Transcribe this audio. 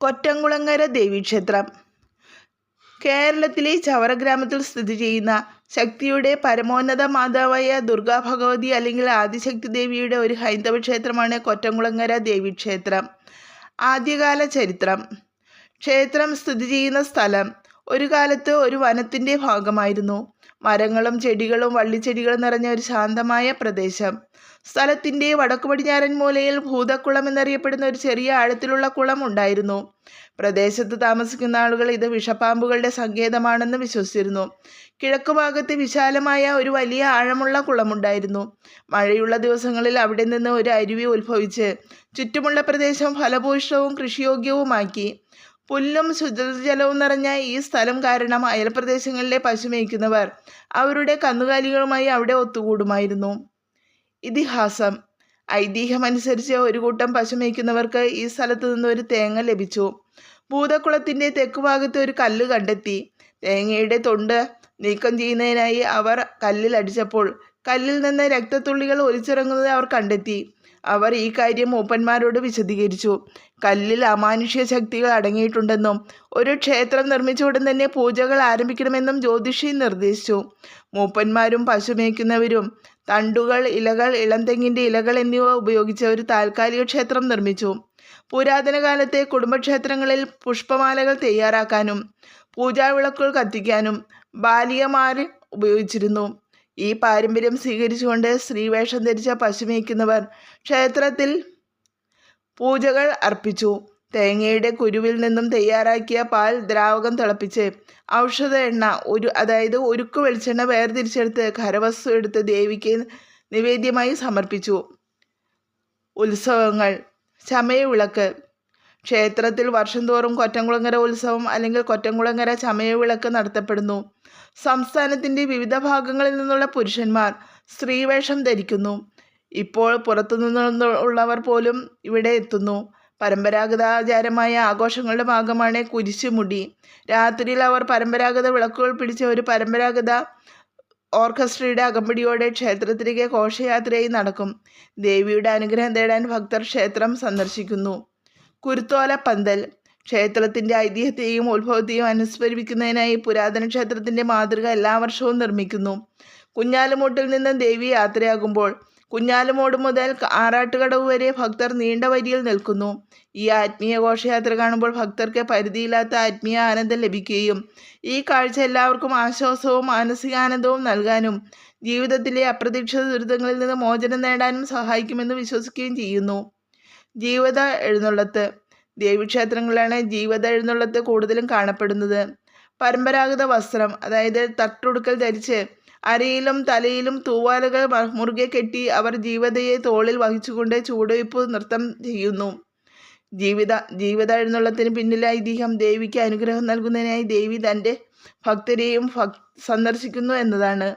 കൊറ്റംകുളങ്ങര ദേവീക്ഷേത്രം. കേരളത്തിലെ ചവറ ഗ്രാമത്തിൽ സ്ഥിതി ചെയ്യുന്ന ശക്തിയുടെ പരമോന്നത മാതാവായ ദുർഗാ ഭഗവതി അല്ലെങ്കിൽ ആദിശക്തി ദേവിയുടെ ഒരു ഹൈന്ദവ ക്ഷേത്രമാണ് കൊറ്റംകുളങ്ങര ദേവീക്ഷേത്രം. ആദ്യകാല ചരിത്രം. ക്ഷേത്രം സ്ഥിതി ചെയ്യുന്ന സ്ഥലം ഒരു കാലത്ത് ഒരു വനത്തിന്റെ ഭാഗമായിരുന്നു. മരങ്ങളും ചെടികളും വള്ളിച്ചെടികളും നിറഞ്ഞ ഒരു ശാന്തമായ പ്രദേശം. സ്ഥലത്തിന്റെ വടക്കു പടിഞ്ഞാറൻ മൂലയിൽ ഭൂതക്കുളം എന്നറിയപ്പെടുന്ന ഒരു ചെറിയ ആഴത്തിലുള്ള കുളം ഉണ്ടായിരുന്നു. പ്രദേശത്ത് താമസിക്കുന്ന ആളുകൾ ഇത് വിഷപ്പാമ്പുകളുടെ സങ്കേതമാണെന്ന് വിശ്വസിച്ചിരുന്നു. കിഴക്കുഭാഗത്ത് വിശാലമായ ഒരു വലിയ ആഴമുള്ള കുളമുണ്ടായിരുന്നു. മഴയുള്ള ദിവസങ്ങളിൽ അവിടെ നിന്ന് ഒരു അരുവി ഉത്ഭവിച്ച് ചുറ്റുമുള്ള പ്രദേശം ഫലഭൂഷ്ടവും കൃഷിയോഗ്യവുമാക്കി. പുല്ലും ശുദ്ധജലവും നിറഞ്ഞ ഈ സ്ഥലം കാരണം അയൽപ്രദേശങ്ങളിലെ പശു മേയ്ക്കുന്നവർ അവരുടെ കന്നുകാലികളുമായി അവിടെ ഒത്തുകൂടുമായിരുന്നു. ഇതിഹാസം. ഐതിഹ്യമനുസരിച്ച് ഒരു കൂട്ടം പശു മേയ്ക്കുന്നവർക്ക് ഈ സ്ഥലത്തു നിന്ന് ഒരു തേങ്ങ ലഭിച്ചു. ഭൂതക്കുളത്തിന്റെ തെക്കുഭാഗത്ത് ഒരു കല്ല് കണ്ടെത്തി. തേങ്ങയുടെ തൊണ്ട് നീക്കം ചെയ്യുന്നതിനായി അവർ കല്ലിൽ അടിച്ചപ്പോൾ കല്ലിൽ നിന്ന് രക്തത്തുള്ളികൾ ഒലിച്ചിറങ്ങുന്നത് അവർ കണ്ടെത്തി. അവർ ഈ കാര്യം മൂപ്പന്മാരോട് വിശദീകരിച്ചു. കല്ലിൽ അമാനുഷ്യ ശക്തികൾ അടങ്ങിയിട്ടുണ്ടെന്നും ഒരു ക്ഷേത്രം നിർമ്മിച്ച ഉടൻ തന്നെ പൂജകൾ ആരംഭിക്കണമെന്നും ജ്യോതിഷി നിർദ്ദേശിച്ചു. മൂപ്പന്മാരും പശു മേയ്ക്കുന്നവരും തണ്ടുകൾ ഇലകൾ ഇളംതെങ്ങിന്റെ ഇലകൾ എന്നിവ ഉപയോഗിച്ച് ഒരു താൽക്കാലിക ക്ഷേത്രം നിർമ്മിച്ചു. പുരാതന കാലത്തെ കുടുംബക്ഷേത്രങ്ങളിൽ പുഷ്പമാലകൾ തയ്യാറാക്കാനും പൂജാവിളക്കുകൾ കത്തിക്കാനും ബാലികമാർ ഉപയോഗിച്ചിരുന്നു. ഈ പാരമ്പര്യം സ്വീകരിച്ചുകൊണ്ട് സ്ത്രീവേഷം ധരിച്ച പശു മേയ്ക്കുന്നവർ ക്ഷേത്രത്തിൽ പൂജകൾ അർപ്പിച്ചു. തേങ്ങയുടെ കുരുവിൽ നിന്നും തയ്യാറാക്കിയ പാൽ ദ്രാവകം തിളപ്പിച്ച് ഔഷധ എണ്ണ ഒരു അതായത് ഉരുക്ക് വെളിച്ചെണ്ണ വേർതിരിച്ചെടുത്ത് കരവസ്തു എടുത്ത് ദേവിക്ക് നിവേദ്യമായി സമർപ്പിച്ചു. ഉത്സവങ്ങൾ ചമയവിളക്ക് ക്ഷേത്രത്തിൽ വർഷം തോറും കൊറ്റംകുളങ്ങര ഉത്സവം അല്ലെങ്കിൽ കൊറ്റംകുളങ്ങര ചമയവിളക്ക് നടത്തപ്പെടുന്നു. സംസ്ഥാനത്തിന്റെ വിവിധ ഭാഗങ്ങളിൽ നിന്നുള്ള പുരുഷന്മാർ സ്ത്രീവേഷം ധരിക്കുന്നു. ഇപ്പോൾ പുറത്തു നിന്നുള്ളവർ പോലും ഇവിടെ എത്തുന്നു. പരമ്പരാഗത ആചാരമായ ആഘോഷങ്ങളുടെ ഭാഗമാണ് കുരിശുമുടി. രാത്രിയിൽ അവർ പരമ്പരാഗത വിളക്കുകൾ പിടിച്ച ഒരു പരമ്പരാഗത ഓർക്കസ്ട്രയുടെ അകമ്പടിയോടെ ക്ഷേത്രത്തിലേക്ക് ഘോഷയാത്രയായി നടക്കും. ദേവിയുടെ അനുഗ്രഹം തേടാൻ ഭക്തർ ക്ഷേത്രം സന്ദർശിക്കുന്നു. കുരുത്തോല പന്തൽ. ക്ഷേത്രത്തിന്റെ ഐതിഹ്യത്തെയും ഉത്ഭവത്തെയും അനുസ്മരിപ്പിക്കുന്നതിനായി പുരാതന ക്ഷേത്രത്തിന്റെ മാതൃക എല്ലാ വർഷവും നിർമ്മിക്കുന്നു. കുഞ്ഞാലുമൂട്ടിൽ നിന്ന് ദേവി യാത്രയാകുമ്പോൾ കുഞ്ഞാലുമൂട് മുതൽ ആറാട്ടുകടവ് വരെ ഭക്തർ നീണ്ട വരിയിൽ നിൽക്കുന്നു. ഈ ആത്മീയ ഘോഷയാത്ര കാണുമ്പോൾ ഭക്തർക്ക് പരിധിയില്ലാത്ത ആത്മീയ ആനന്ദം ലഭിക്കുകയും ഈ കാഴ്ച എല്ലാവർക്കും ആശ്വാസവും മാനസികാനന്ദവും നൽകാനും ജീവിതത്തിലെ അപ്രതീക്ഷിത ദുരിതങ്ങളിൽ നിന്ന് മോചനം നേടാനും സഹായിക്കുമെന്ന് വിശ്വസിക്കുകയും ചെയ്യുന്നു. ജീവിത എഴുന്നള്ളത്ത്. ദേവീക്ഷേത്രങ്ങളിലാണ് ജീവിത എഴുന്നള്ളത്ത് കൂടുതലും കാണപ്പെടുന്നത്. പരമ്പരാഗത വസ്ത്രം അതായത് തട്ടുടുക്കൽ ധരിച്ച് അരയിലും തലയിലും തൂവാലകൾ മുറുകെ കെട്ടി അവർ ജീവിതയെ തോളിൽ വഹിച്ചുകൊണ്ട് ചൂടുവയ്പ് നൃത്തം ചെയ്യുന്നു. ജീവിത ജീവിത എഴുന്നള്ളത്തിന് പിന്നിലെ ഐതിഹ്യം ദേവിക്ക് അനുഗ്രഹം നൽകുന്നതിനായി ദേവി തന്റെ ഭക്തരെയും സന്ദർശിക്കുന്നു എന്നതാണ്.